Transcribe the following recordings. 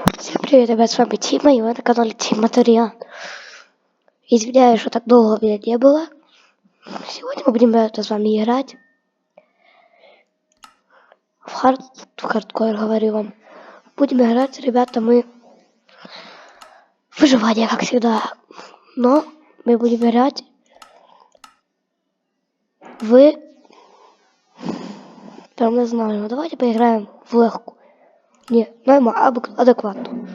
Всем привет, ребят, с вами Тима, и вы на канале Тима Туриан. Извиняюсь, что так долго меня не было. Сегодня мы будем с вами играть в, хард... в хардкор, говорю вам. Будем играть, ребята, мы выживание, как всегда. Но мы будем играть в... Прям не знаю, давайте поиграем в легкую. Ні, нема адекватно.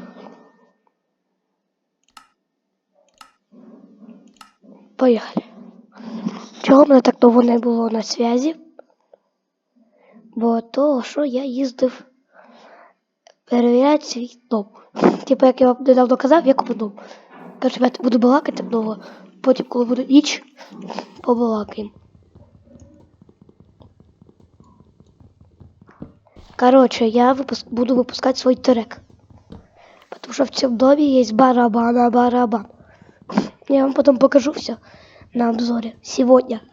Поїхали. Чого мене так довго не було на зв'язі? Бо того, що я їздив перевіряти свій дом. Типу, як я вам недавно казав, я купив дом. Ребята, буду балакати довго. Потім, коли буде ніч, побалакаємо. Короче, я выпуск, буду выпускать свой трек. Потому что в этом доме есть барабан, барабан. Я вам потом покажу все на обзоре сегодня.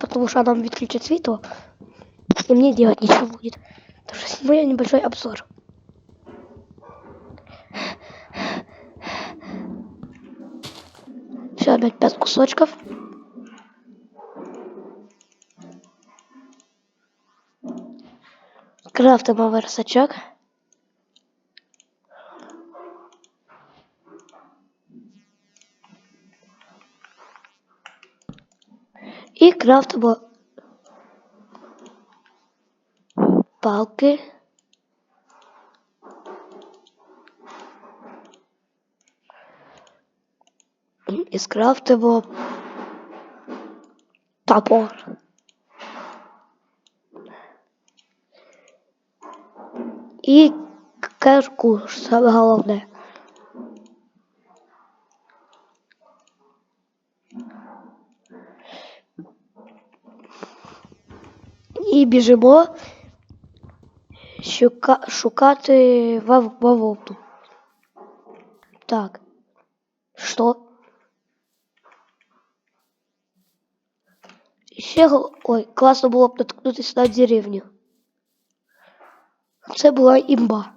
Потому что нам відключат светло, и мне делать ничего будет. Так что сегодня небольшой обзор. Все, опять пять кусочков. Крафтимо версачок. І крафтимо палки. І скрафтимо топор. І кешку, саме головне. І біжимо шука, шукати вов, вовту. Так. Що? Ще гол- Ой, класно було б наткнутися на деревню. Це була імба.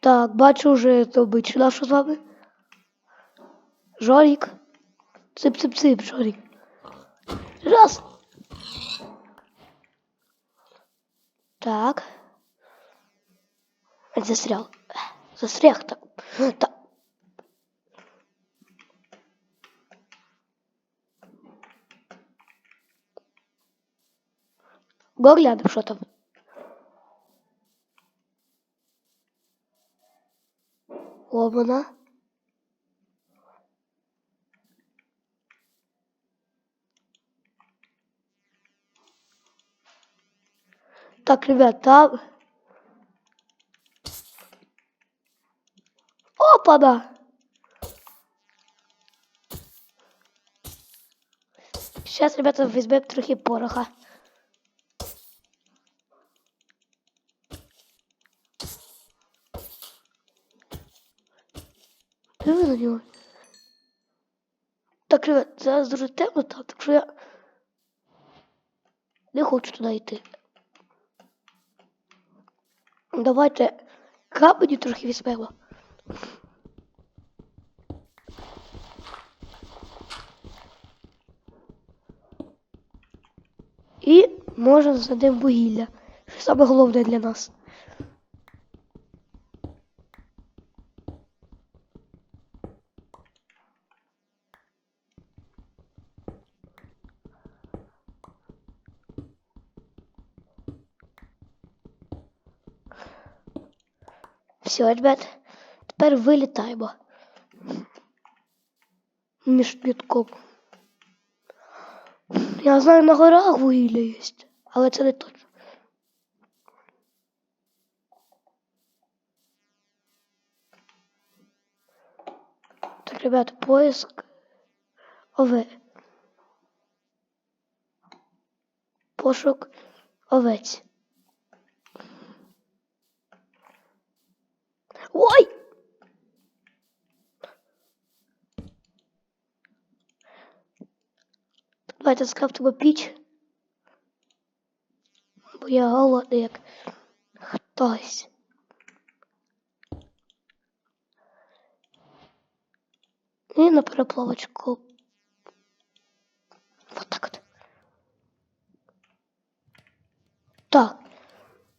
Так, бачу вже добичу нашу з вами. Жорік. Цып-цып-цып, Жорік. Раз. Так. Застрял. Застряг так. Так. Го глянемо, що там. Ломана. Так, ребят, там... Опа-да! Сейчас, ребята, возьмем трохи пороха. Диви на нього. Так, ребят, зараз дуже темно там, так що я не хочу туди йти. Давайте камені трохи візьмемо. І може знайдемо вугілля. Що саме головне для нас. Все, ребят, тепер вилітаємо. Між квітком. Я знаю, на горах вугілля є, але це не точно. Так, ребят, поиск ове. Пошук овець. Ой! Давайте скрафтимо піч. Бо я голодний як То есть. І на переплавочку. Вот так от. Так.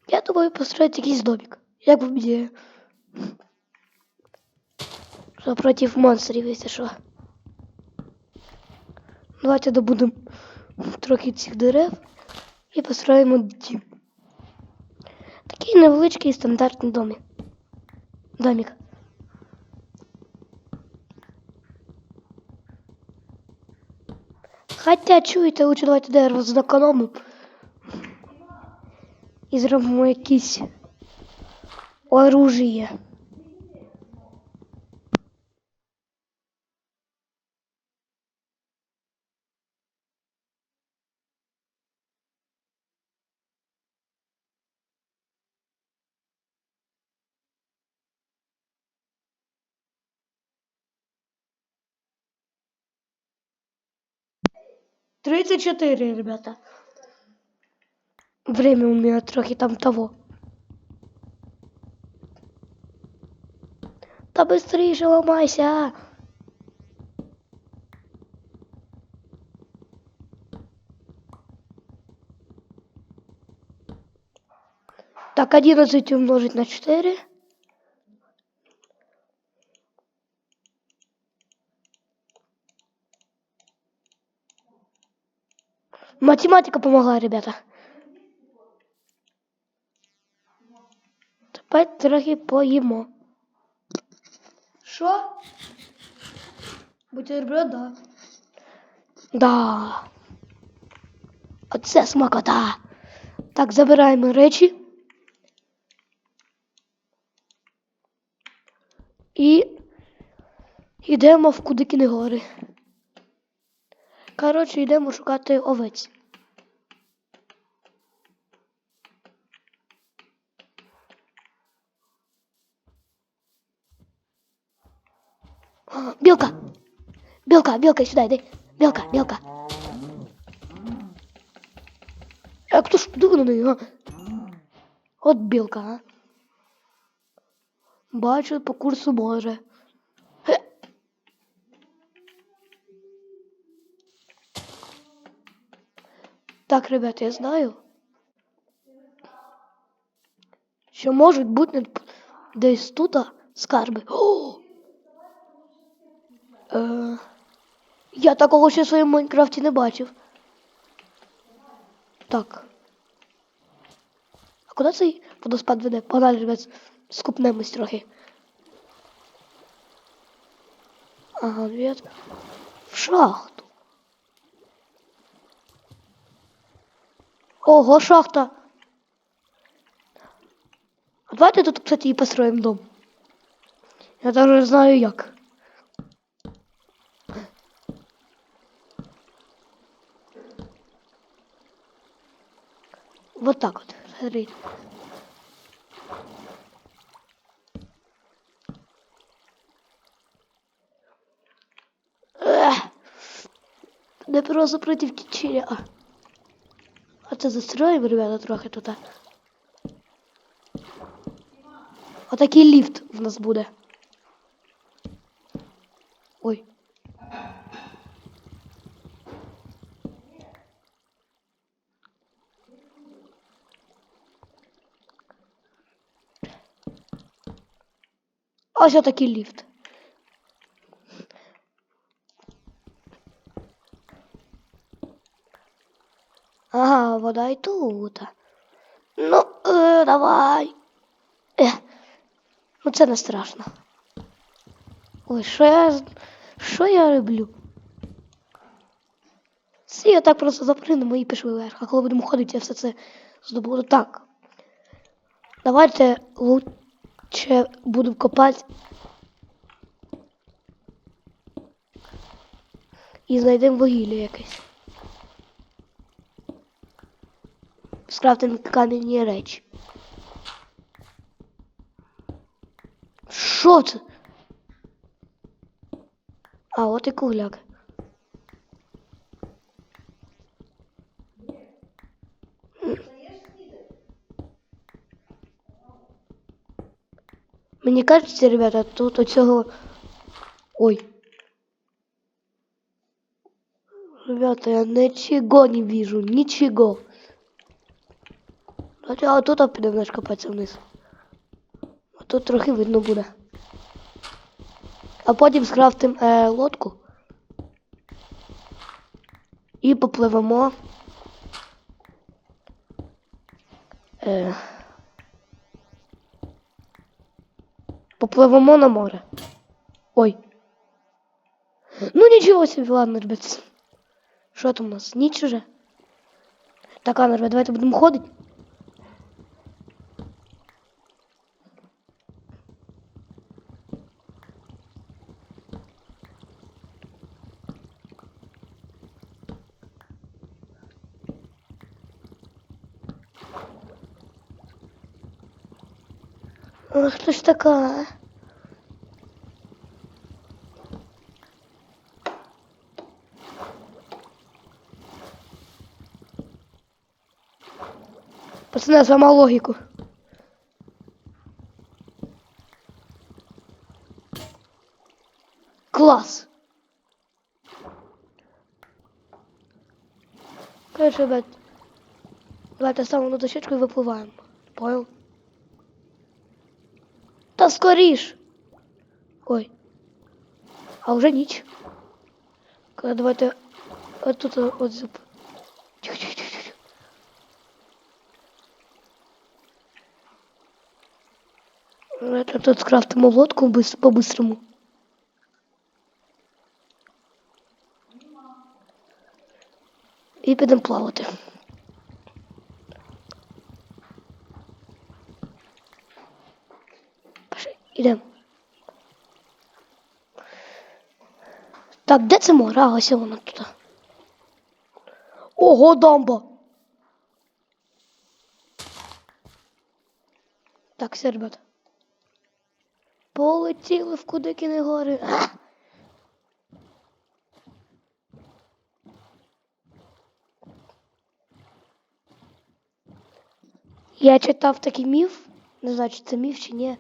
Я думаю построить якийсь домик. Як в мені. Що проти монстрів, якщо що. Давайте добудемо трохи цих дерев і построїмо дім. Такий невеличкий стандартний домик. Домик. Хотя чуєте, лучше давайте дерево зекономимо. І зробимо якісь оружие. Тридцать четыре, ребята. Время у меня трохи там того. Та быстрее ломайся. Так, 11 умножить на 4. Математика помогла, ребята. Тепер трохи поїмо. Що? Бутерброд, да. Да. Оце смакота. Так, забираємо речі. І йдемо в Кудикіни гори. Коротше, йдемо шукати овець. О, Білка! Білка, білка, сюди йди. Білка, білка. А хто ж неї, а? От білка, а. Бачу по курсу може. Так, ребята, я знаю, що можуть бути десь тут скарби. О! Е, я такого ще в своєму Майнкрафті не бачив. Так. А куди цей водоспад веде? Погнали, ребят, скупнемось трохи. Ага, нет. В шахту. Ого, шахта. А давайте тут, кстати, и построим дом. Я даже знаю як. Вот так вот, смотрите. Ех. Не просто проти течения. А це застроїмо, ребята, трохи тут. а. Отакий ліфт в нас буде. Ой. Ось отакий ліфт. Ага, вода і тут. Ну, е, давай. Е, ну це не страшно. Ой, що я. Що я роблю? Всі я так просто запринемо і пішли вверх. А коли будемо ходити, я все це здобуду. Так. Давайте лучше будемо копати. І знайдемо вугілля якесь. Скрафтимо кам'яні речі. Що це? А, от і кугляк. Мені кажеться, ребята, тут оцього. Ой. Ребята, я ничего не вижу, ничего. Давайте, а тут підемо наш копатися вниз. А тут трохи видно буде. А потім скрафтим е, лодку. І попливемо. Е, попливемо на море. Ой. Ну нічого собі, ладно, ребят. Що там у нас? Ніч уже? Так, ладно, ребят, давайте будемо ходити. Хто ж така? Пацани, зламав логіку. Клас. Короче, ребят, давайте ставимо на дощечку і випливаємо. Понял? Та. Ой. А вже ніч. Давайте от тут от зап. Тихо, тихо, тихо, тут скрафтимо лодку по-бистрому. І підемо плавати. Ідемо. Так, де це море? А, ось воно тут. Ого, дамба! Так, все, ребята. Полетіли в кудики гори. А! Я читав такий міф, не знаю, чи це міф, чи ні.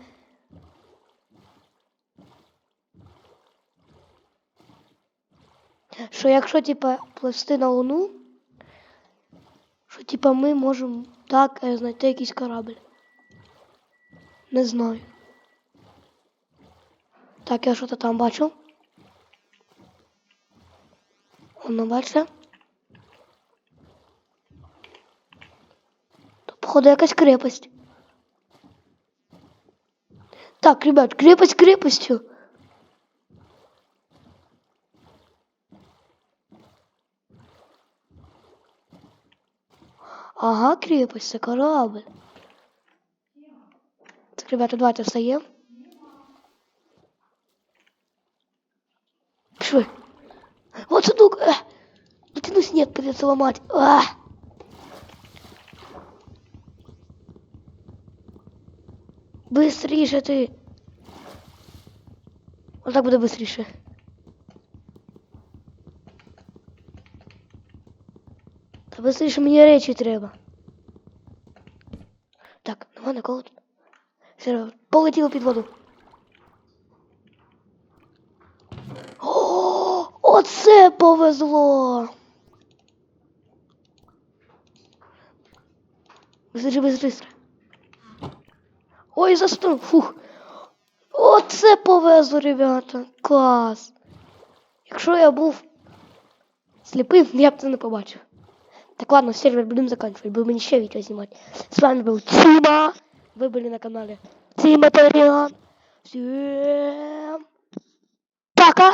Що якщо, типа, пливсти на Луну, що типа ми можемо так е, знайти якийсь корабль. Не знаю. Так, я що-то там бачу. Воно бачите? То, походу, якась крепость. Так, ребят, крепость крепостью. Ага, крепость, це корабль. Так, ребята, давайте встаємо. Пішли. Вот сундук. Э, дотянусь, нет, придется ломать. А! Быстріше ти. Отак буде быстріше. Та быстріше мені речі треба. Так, нема нікого тут. Все, полетіло під воду. О, оце повезло. Быстро, быстро, быстро. Ой, застрял. Фух. Оце повезло, ребята. Клас. Якщо я був сліпим, я б це не побачив. Так ладно, сервер будем заканчивать. Будем еще видео снимать. С вами был Тима. Вы были на канале Тима Тариан. Всем пока.